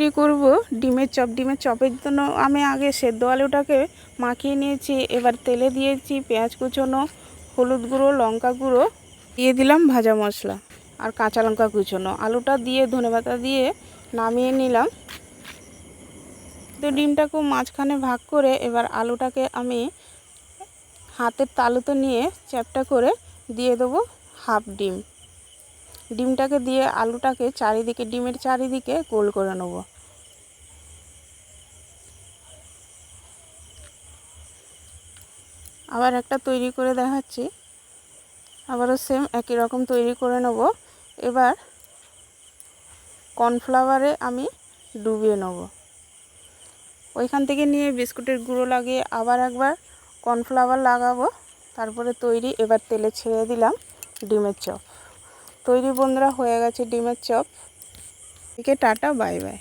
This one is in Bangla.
তৈরি করব। ডিমের চপ, ডিমের চপের জন্য আমি আগে সেদ্ধ আলুটাকে মাখিয়ে নিয়েছি, এবার তেলে দিয়েছি পেঁয়াজ কুচোনো, হলুদ গুঁড়ো, লঙ্কা গুঁড়ো, দিয়ে দিলাম ভাজা মশলা আর কাঁচা লঙ্কা কুচোনো। আলুটা দিয়ে ধনেপাতা দিয়ে নামিয়ে নিলাম। তো ডিমটাকে মাঝখানে ভাগ করে এবার আলুটাকে আমি হাতের তালুতে নিয়ে চ্যাপটা করে দিয়ে দেবো হাফ ডিম। ডিমটাকে দিয়ে আলুটাকে চারিদিকে, ডিমের চারিদিকে গোল করে নেব। আবার একটা তৈরি করে দেখাচ্ছি। আবারও সেম একই রকম তৈরি করে নেব। এবার কর্নফ্লাওয়ারে আমি ডুবিয়ে নেব। ওইখান থেকে নিয়ে বিস্কুটের গুঁড়ো লাগিয়ে আবার একবার কর্নফ্লাওয়ার লাগাবো। তারপরে তৈরি, এবার তেলে ছেড়ে দিলাম ডিমের চপ। তৈরি বন্ধুরা হয়ে গেছে ডিমের চপ। একে টাটা বাই বাই।